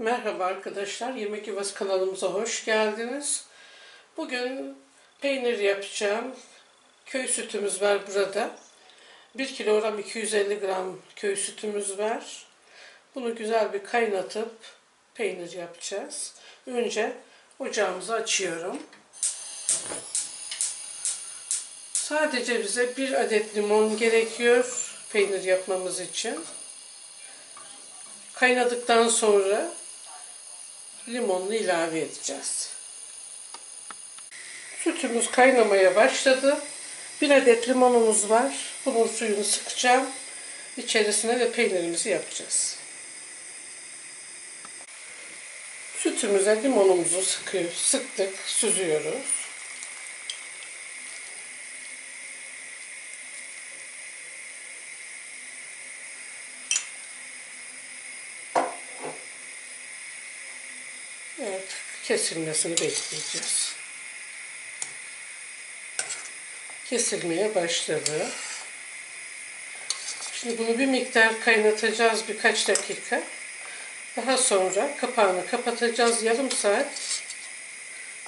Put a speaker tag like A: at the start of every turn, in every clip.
A: Merhaba arkadaşlar, Yemek Yuvası kanalımıza hoş geldiniz. Bugün peynir yapacağım. Köy sütümüz var burada. 1 kilogram 250 gram köy sütümüz var. Bunu güzel bir kaynatıp peynir yapacağız. Önce ocağımızı açıyorum. Sadece bize bir adet limon gerekiyor peynir yapmamız için. Kaynadıktan sonra limonunu ilave edeceğiz. Sütümüz kaynamaya başladı. Bir adet limonumuz var. Bunun suyunu sıkacağım. İçerisine de peynirimizi yapacağız. Sütümüze limonumuzu sıkıyor, sıktık, süzüyoruz. Evet, kesilmesini bekleyeceğiz. Kesilmeye başladı. Şimdi bunu bir miktar kaynatacağız birkaç dakika. Daha sonra kapağını kapatacağız. Yarım saat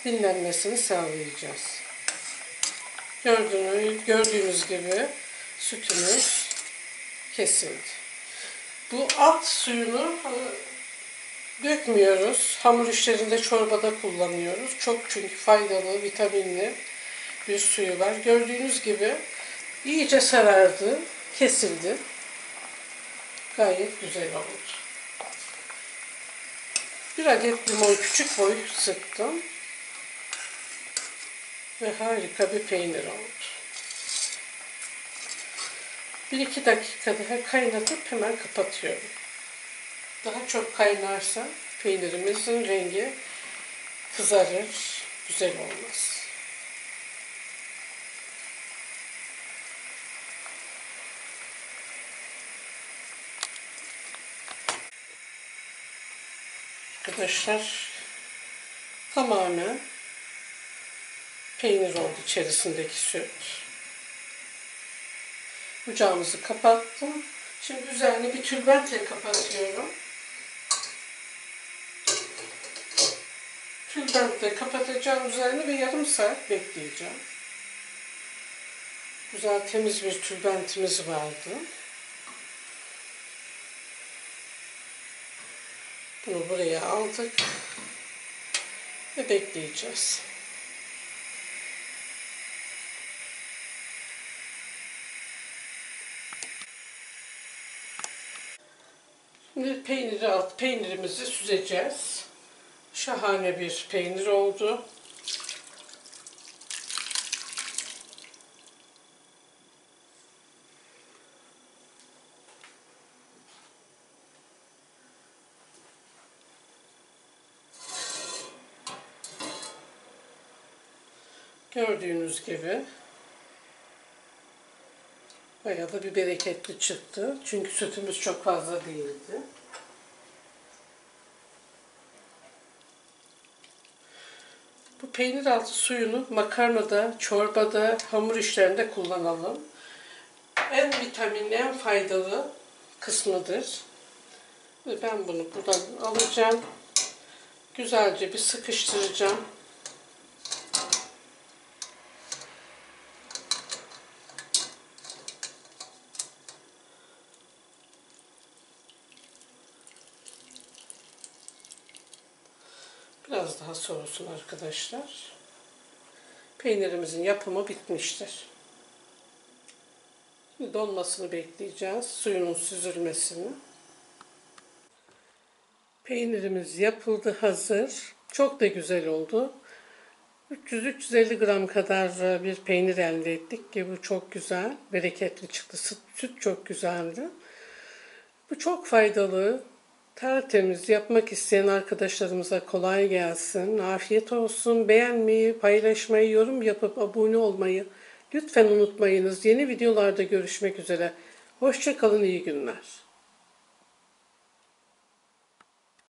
A: dinlenmesini sağlayacağız. Gördüğünüz, gördüğünüz gibi sütümüz kesildi. Bu alt suyunu dökmüyoruz. Hamur işlerinde çorbada kullanıyoruz. Çok çünkü faydalı, vitaminli bir suyu var. Gördüğünüz gibi iyice sarardı, kesildi. Gayet güzel oldu. Bir adet limon küçük boy sıktım. Ve harika bir peynir oldu. Bir iki dakika daha kaynatıp hemen kapatıyorum. Daha çok kaynarsa peynirimizin rengi kızarır, güzel olmaz. Arkadaşlar tamamen peynir oldu içerisindeki süt. Ocağımızı kapattım. Şimdi üzerini bir tülbentle kapatıyorum. Tülbentle kapatacağım üzerini ve yarım saat bekleyeceğim. Güzel temiz bir tülbentimiz vardı. Bunu buraya aldık ve bekleyeceğiz. Şimdi peyniri alt peynirimizi süzeceğiz. Şahane bir peynir oldu. Gördüğünüz gibi bayağı da bir bereketli çıktı. Çünkü sütümüz çok fazla değildi. Bu peynir altı suyunu makarnada, çorbada, hamur işlerinde kullanalım. En vitaminli, en faydalı kısmıdır. Ben bunu buradan alacağım. Güzelce bir sıkıştıracağım. Biraz daha soğusun arkadaşlar. Peynirimizin yapımı bitmiştir. Şimdi donmasını bekleyeceğiz. Suyunun süzülmesini. Peynirimiz yapıldı hazır. Çok da güzel oldu. 300-350 gram kadar bir peynir elde ettik ki bu çok güzel, bereketli çıktı. Süt, çok güzeldi. Bu çok faydalı, tertemiz yapmak isteyen arkadaşlarımıza kolay gelsin. Afiyet olsun. Beğenmeyi, paylaşmayı, yorum yapıp abone olmayı lütfen unutmayınız. Yeni videolarda görüşmek üzere. Hoşçakalın, iyi günler.